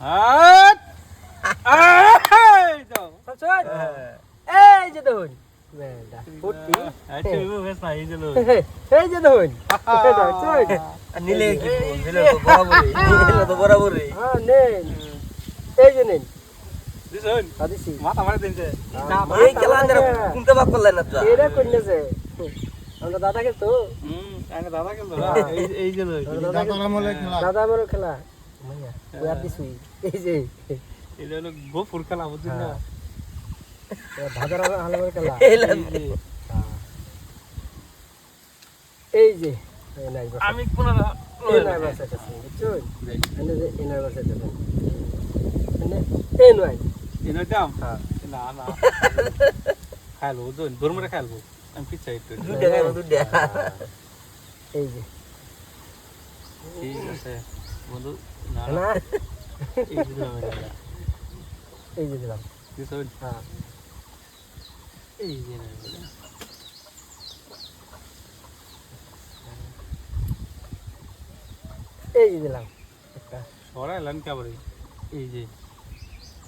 আট এই চল এই যে দেখুন বেটা ফুটি। ইবো বেশ না এই দিলো এই যে নিলে কি বরাবরই নিলে তো বরাবরই। হ্যাঁ নেন। এই যে নেন। মাথা মারে দিনছে এই খেলা কোনটা বাক করলেন না তো। এরা কইনেছে আমরা দাদাকে তো হুম দাদা খেলতো এই এই দাদা আমার খেলা। আর দিছুই। এই যে। এটা হলো গোপুর খেলা বুঝছিস না? দাদার আলামের খেলা। এই যে নাই বসে। আমি কোন এই নাই বসে আছে এনে যে এই নাই বসে আছে এই নয় এনে দাম? হ্যাঁ। না না। খাইলো বুঝুন খাইলো। আমি পিছাই একটু দুধে দুধে। এই যে। ঠিক আছে বন্ধু না। না এই দিলো মেরে এই যে দিলাম। হ্যাঁ। এই যে এই যে দিলাম। একটা। এই? যে।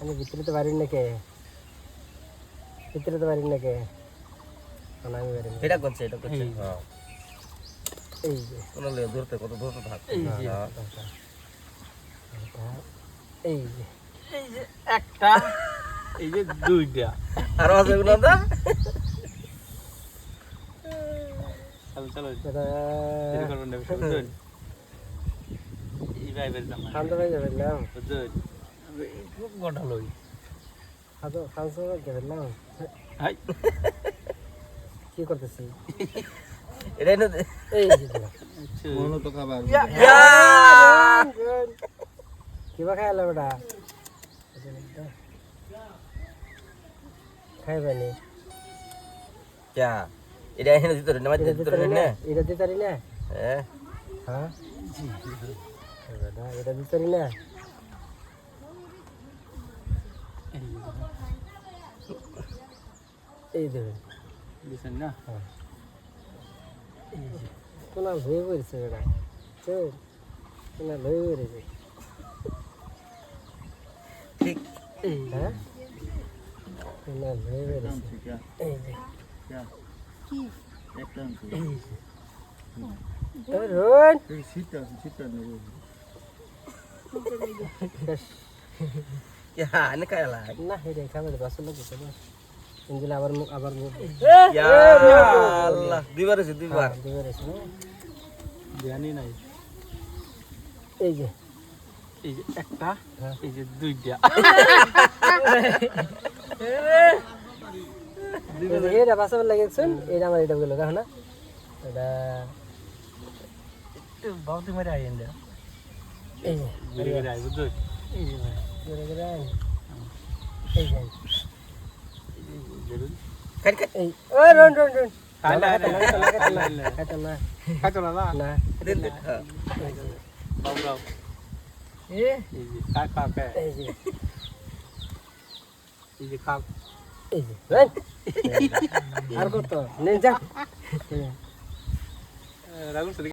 আমি ভিতরে তো পারি না কে ভিতরে তো পারি না কে আমি পারি এটা করছে এটা করছে। হ্যাঁ। এই যে। কোন লে ধরতে কত ধরতে থাক। এই যে। এটা, এটা, এই যে। এই যে একটা এই যে দুইটা। আর আছে কোন দা চলো চলো। এটা দেরি করবেন না বুঝুন এই হয়ে যাবে না? খুব লই। খাতো খাওয়া হয়ে যাবে না? হাই। কি করতেছি এটা এনে এই যে দিলাম আচ্ছা ইয়া। কিবা খাই আলো বেটা? খাইবে নি চা এটা এনে দিতে না এটা দিতে দিতে রে পারি না? না? এটা দিতে না? হ্যাঁ হ্যাঁ? বেটা এটা দিতে না? এই দেবে দিছেন না? কোনা ভয়ে পড়েছে বেটা। চল কোনা ভয়ে পড়েছে। ঠিক। হ্যাঁ? কোনা ভয়ে পড়েছে। এই যে। এই রোন শেষ। ইয়া এনে খাইলা না হেরে খাবে বাসন লাগে তো আবার আবার মুখ ইয়া দুইবার। আছে দুইবার এসে জানি নাই। এই যে। এই যে একটা হ্যাঁ। এই যে দুইটা। এই এটা বাসাবার লাগেছেন এটা আমার এটা গেল না। এটা বাউতি মারি আইন দে। এই যে। ঘুরে আই এই যে ঘুরে ঘুরে আয়। এই যে ধরুন। খাই খাই। এই ও রন রন রন। খাইলে খাইতে না, খাইতে না, খাইতে না, খাইতে না, খাইতো না না না দেন দেন হ্যাঁ বাবু রাও এ এই যে খা খা খা এই যে এই যে খা এই যে রন। আর কত নেন যা রাগুন